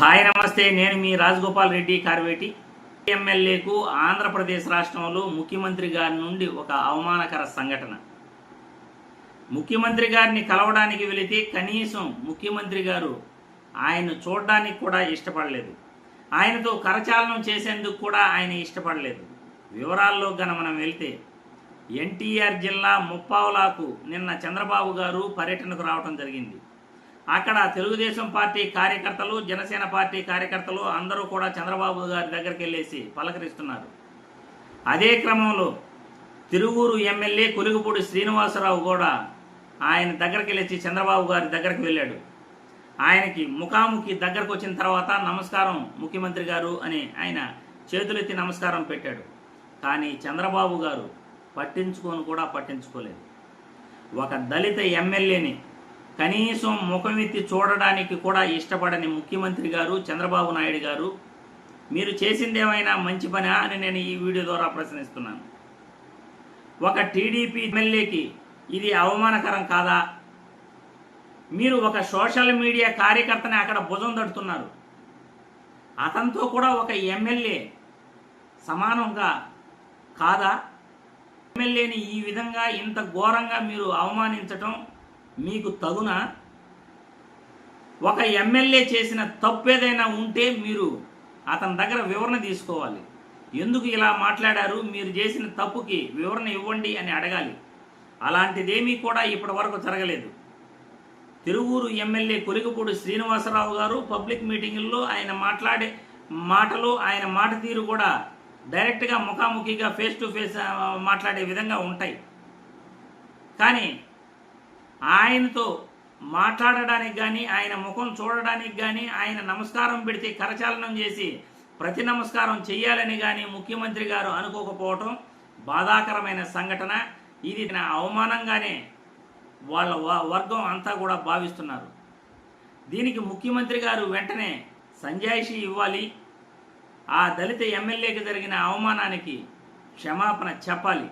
Hi నమస్తే. నేను మీ రాజగోపాల్ రెడ్డి కార్వేటి. ఎమ్మెల్యేకు ఆంధ్రప్రదేశ్ రాష్ట్రంలో ముఖ్యమంత్రి గారి నుండి ఒక అవమానకర సంఘటన. ముఖ్యమంత్రి గారిని కలవడానికి వెళితే కనీసం ముఖ్యమంత్రి గారు ఆయన చూడడానికి కూడా ఇష్టపడలేదు. ఆయనతో కరచాలనం చేసేందుకు కూడా ఆయన ఇష్టపడలేదు. వివరాల్లో గన మనం వెళ్తే ఎన్టీఆర్ జిల్లా ముప్పావులాకు నిన్న చంద్రబాబు గారు పర్యటనకు రావడం జరిగింది. అక్కడ తెలుగుదేశం పార్టీ కార్యకర్తలు జనసేన పార్టీ కార్యకర్తలు అందరూ కూడా చంద్రబాబు గారి దగ్గరికి వెళ్ళేసి పలకరిస్తున్నారు. అదే క్రమంలో తిరువూరు ఎమ్మెల్యే కొలుగుపూడి శ్రీనివాసరావు కూడా ఆయన దగ్గరికి వెళ్ళి చంద్రబాబు గారి దగ్గరికి వెళ్ళాడు. ఆయనకి ముఖాముఖి దగ్గరకు వచ్చిన తర్వాత నమస్కారం ముఖ్యమంత్రి గారు అని ఆయన చేతులెత్తి నమస్కారం పెట్టాడు. కానీ చంద్రబాబు గారు పట్టించుకొని కూడా పట్టించుకోలేదు. ఒక దళిత ఎమ్మెల్యేని కనీసం ముఖమెత్తి చూడడానికి కూడా ఇష్టపడని ముఖ్యమంత్రి గారు చంద్రబాబు నాయుడు గారు మీరు చేసిందేమైనా మంచి పనా అని నేను ఈ వీడియో ద్వారా ప్రశ్నిస్తున్నాను. ఒక టీడీపీ ఎమ్మెల్యేకి ఇది అవమానకరం కాదా? మీరు ఒక సోషల్ మీడియా కార్యకర్తని అక్కడ భుజం తడుతున్నారు. అతనితో కూడా ఒక ఎమ్మెల్యే సమానంగా కాదా? ఎమ్మెల్యేని ఈ విధంగా ఇంత ఘోరంగా మీరు అవమానించటం మీకు తగున ఒక ఎమ్మెల్యే చేసిన తప్పు ఏదైనా ఉంటే మీరు అతని దగ్గర వివరణ తీసుకోవాలి. ఎందుకు ఇలా మాట్లాడారు? మీరు చేసిన తప్పుకి వివరణ ఇవ్వండి అని అడగాలి. అలాంటిదేమీ కూడా ఇప్పటి వరకు జరగలేదు. తిరువూరు ఎమ్మెల్యే కొలికపూడి శ్రీనివాసరావు గారు పబ్లిక్ మీటింగుల్లో ఆయన మాట్లాడే మాటలు ఆయన మాట తీరు కూడా డైరెక్ట్గా ముఖాముఖిగా ఫేస్ టు ఫేస్ మాట్లాడే విధంగా ఉంటాయి. కానీ ఆయనతో మాట్లాడడానికి కానీ ఆయన ముఖం చూడడానికి కానీ ఆయన నమస్కారం పెడితే కరచాలనం చేసి ప్రతి నమస్కారం చేయాలని కానీ ముఖ్యమంత్రి గారు అనుకోకపోవటం బాధాకరమైన సంఘటన. ఇది నా అవమానంగానే వాళ్ళ వ- వర్గం అంతా కూడా భావిస్తున్నారు. దీనికి ముఖ్యమంత్రి గారు వెంటనే సంజాయిషి ఇవ్వాలి. ఆ దళిత ఎమ్మెల్యేకి జరిగిన అవమానానికి క్షమాపణ చెప్పాలి.